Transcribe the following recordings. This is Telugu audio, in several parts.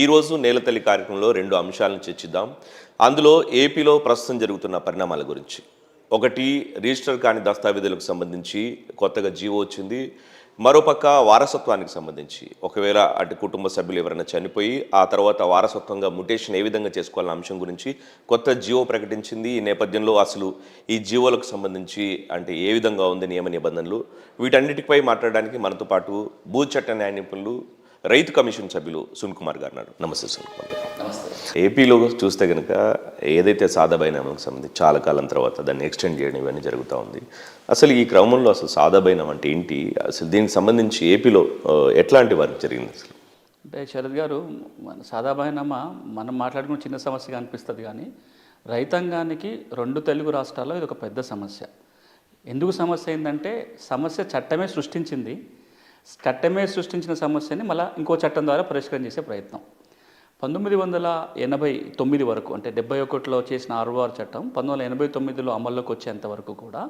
ఈరోజు నేలతల్లి కార్యక్రమంలో రెండు అంశాలను చర్చిద్దాం. అందులో ఏపీలో ప్రస్తుతం జరుగుతున్న పరిణామాల గురించి. ఒకటి రిజిస్టర్ కాని దస్తావేజులకు సంబంధించి కొత్తగా జీవో వచ్చింది. మరోపక్క వారసత్వానికి సంబంధించి. ఒకవేళ అటు కుటుంబ సభ్యులు ఎవరైనా చనిపోయి ఆ తర్వాత వారసత్వంగా ముటేషన్ ఏ విధంగా చేసుకోవాలన్న అంశం గురించి కొత్త జీవో ప్రకటించింది. ఈ నేపథ్యంలో అసలు ఈ జీవోలకు సంబంధించి అంటే ఏ విధంగా ఉంది నియమ నిబంధనలు? వీటన్నిటిపై మాట్లాడడానికి మనతో పాటు భూ చట్ట న్యాయ నిపుణులు రైతు కమిషన్ సభ్యులు సున్ కుమార్ గారు నాడు నమస్తే సున్ కుమార్ గారు. నమస్తే. ఏపీలో చూస్తే కనుక ఏదైతే సాదా బైనామాకు సంబంధించి చాలా కాలం తర్వాత దాన్ని ఎక్స్టెండ్ చేయడం ఇవన్నీ జరుగుతూ ఉంది. అసలు ఈ క్రమంలో అసలు సాదా బైనాం అంటే ఏంటి? అసలు దీనికి సంబంధించి ఏపీలో ఎట్లాంటి వర్క్ జరిగింది అసలు? అంటే శరద్ గారు మన సాదాబాయినమ్మ మనం మాట్లాడుకున్న చిన్న సమస్యగా అనిపిస్తుంది కానీ రైతాంగానికి రెండు తెలుగు రాష్ట్రాల్లో ఇది ఒక పెద్ద సమస్య. ఎందుకు సమస్య ఏంటంటే సమస్య చట్టమే సృష్టించింది. చట్టమే సృష్టించిన సమస్యని మళ్ళీ ఇంకో చట్టం ద్వారా పరిష్కారం చేసే ప్రయత్నం. పంతొమ్మిది వందల ఎనభై తొమ్మిది వరకు అంటే డెబ్బై ఒకటిలో చేసిన ఆరువారు చట్టం పంతొమ్మిది వందల ఎనభై తొమ్మిదిలో అమల్లోకి వచ్చేంత వరకు కూడా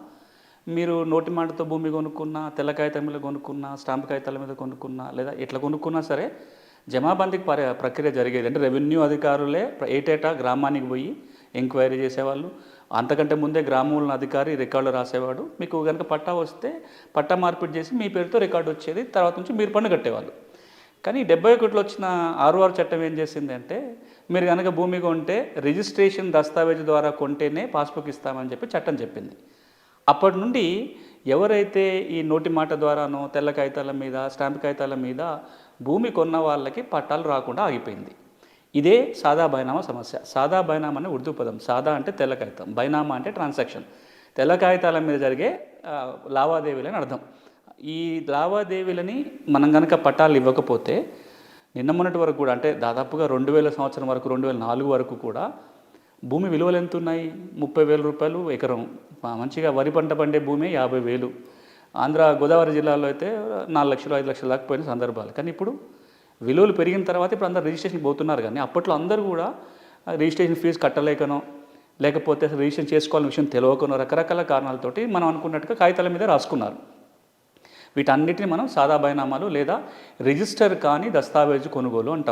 మీరు నోటి మాటతో భూమి కొనుక్కున్నా తెల్ల కాగితం మీద కొనుక్కున్నా స్టాంప్ కాగితాల మీద కొనుక్కున్నా లేదా ఎట్లా కొనుక్కున్నా సరే జమాబందీకి ప్రక్రియ జరిగేది అంటే రెవెన్యూ అధికారులే ఏటేటా గ్రామానికి పోయి ఎంక్వైరీ చేసేవాళ్ళు. అంతకంటే ముందే గ్రామంలో అధికారి రికార్డు రాసేవాడు. మీకు కనుక పట్టా వస్తే పట్టా మార్పిడి చేసి మీ పేరుతో రికార్డు వచ్చేది. తర్వాత నుంచి మీరు పన్ను కట్టేవాళ్ళు. కానీ డెబ్బై ఒకటిలో వచ్చిన ఆర్ఓఆర్ చట్టం ఏం చేసిందంటే మీరు కనుక భూమి కొంటే రిజిస్ట్రేషన్ దస్తావేజు ద్వారా కొంటేనే పాస్బుక్ ఇస్తామని చెప్పి చట్టం చెప్పింది. అప్పటి నుండి ఎవరైతే ఈ నోటి మాట ద్వారానో తెల్ల కాగితాల మీద స్టాంప్ కాగితాల మీద భూమి కొన్న వాళ్ళకి పట్టాలు రాకుండా ఆగిపోయింది. ఇదే సాదా బైనామా సమస్య. సాదా బైనామా అనే ఉర్దూ పదం. సాదా అంటే తెల్ల కాగితం. బైనామా అంటే ట్రాన్సాక్షన్. తెల్ల కాగితాల మీద జరిగే లావాదేవీలని అర్థం. ఈ లావాదేవీలని మనం కనుక పట్టాలు ఇవ్వకపోతే నిన్న మొన్నటి వరకు కూడా అంటే దాదాపుగా రెండు వేల సంవత్సరం వరకు రెండు వేల నాలుగు వరకు కూడా భూమి విలువలు ఎంత ఉన్నాయి ముప్పై వేల రూపాయలు ఎకరం. మంచిగా వరి పంట పండే భూమి యాభై వేలు. ఆంధ్ర గోదావరి జిల్లాలో అయితే నాలుగు లక్షలు ఐదు లక్షల దాకా పోయిన సందర్భాలు. కానీ ఇప్పుడు విలువలు పెరిగిన తర్వాత ఇప్పుడు అందరు రిజిస్ట్రేషన్ పోతున్నారు కానీ అప్పట్లో అందరూ కూడా రిజిస్ట్రేషన్ ఫీజు కట్టలేకనో లేకపోతే రిజిస్ట్రేషన్ చేసుకోవాలని విషయం తెలియకనో రకరకాల కారణాలతోటి మనం అనుకున్నట్టుగా కాగితాల మీద రాసుకున్నారు. వీటన్నిటిని మనం సాదా బైనామాలు లేదా రిజిస్టర్ కాని దస్తావేజు కొనుగోలు అంటాం.